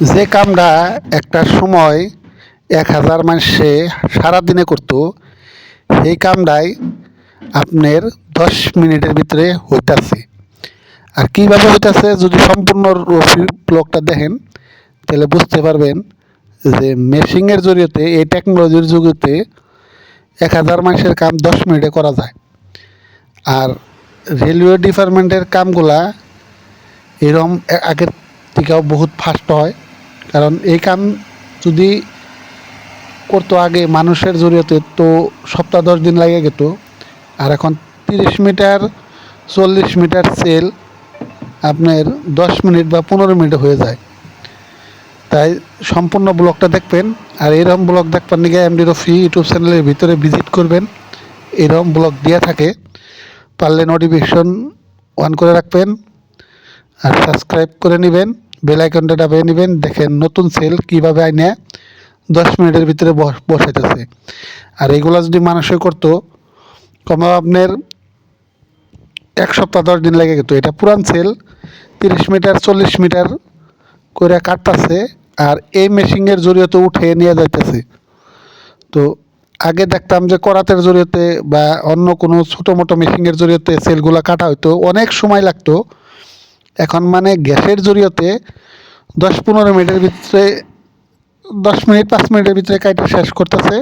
যে কামটা একটা সময় এক হাজার মানুষে সারাদিনে করতো, সেই কামটাই আপনার দশ মিনিটের ভিতরে হইতাছে। আর কীভাবে হইতাছে যদি সম্পূর্ণ ব্লগটা দেখেন, তাহলে বুঝতে পারবেন যে মেশিনের জরিয়তে, এই টেকনোলজির যুগতে এক হাজার মানুষের কাম দশ মিনিটে করা যায়। আর রেলওয়ে ডিপার্টমেন্টের কামগুলা এরম আগের থেকেও বহুত ফাস্ট হয়। কারণ এই কাম যদি করতো আগে মানুষের জরিয়তে, তো সপ্তাহ দশ দিন লাগে গেত। আর এখন তিরিশ মিটার, চল্লিশ মিটার সেল আপনার দশ মিনিট বা পনেরো মিনিট হয়ে যায়। তাই সম্পূর্ণ ব্লগটা দেখবেন আর এরকম ব্লগ দেখবার নিগে এমডি রফি ইউটিউব চ্যানেলের ভিতরে ভিজিট করবেন। এরকম ব্লগ দেওয়া থাকে। পারলে নোটিফিকেশন অন করে রাখবেন। আর সাবস্ক্রাইব করে নেবেন। বেল আইকনটা দাবিয়ে নেবেন। দেখেন নতুন সেল কীভাবে আইনে দশ মিনিটের ভিতরে বস- বসাইতেছে। আর এগুলো যদি মানুষে করতো, কমা আপনার এক সপ্তাহ, দশ দিন লেগে যেত এটা পুরান সেল, তিরিশ মিটার, চল্লিশ মিটার করে কাটতেছে আর এই মেশিনের জরিয়তে উঠে নিয়ে যাইতেছে। তো আগে দেখতাম যে করাতের জরিয়তে বা অন্য কোনো ছোটো মোটো মেশিনের জরিয়তে সেলগুলো কাটা হইতো। অনেক সময় লাগতো এখন মানে গ্যাসের জরিয়তে দশ পনেরো মিনিটের ভিতরে, দশ মিনিট, পাঁচ মিনিটের ভিতরে কাইটা শেষ করতেছে।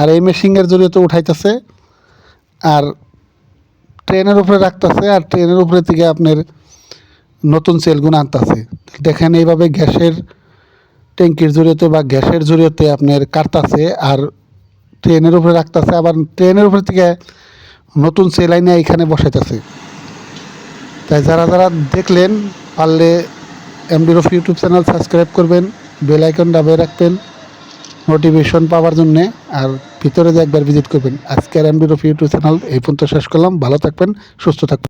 আর এই মেশিনের জরিয়তে উঠাইতেছে। আর ট্রেনের উপরে রাখতেছে, আর ট্রেনের উপরে থেকে আপনার নতুন সেলগুলো আনতেছে। দেখেন এইভাবে গ্যাসের ট্যাঙ্কির জরিয়তে বা গ্যাসের জরিয়তে আপনার কাটতাছে, আর ট্রেনের উপরে রাখতেছে, আবার ট্রেনের উপরে থেকে নতুন সেল আইনে এখানে বসাইতেছে। তাই যারা যারা দেখলেন, পারলে MD Rauf YouTube channel subscribe করবেন, বেল আইকন দাবিয়ে রাখবেন নোটিফিকেশন পাওয়ার জন্যে, আর ভিতরে যে একবার ভিজিট করবেন, আজকের এমডি রফ ইউটিউব চ্যানেল এই পর্যন্ত শেষ করলাম, ভালো থাকবেন, সুস্থ থাকবেন।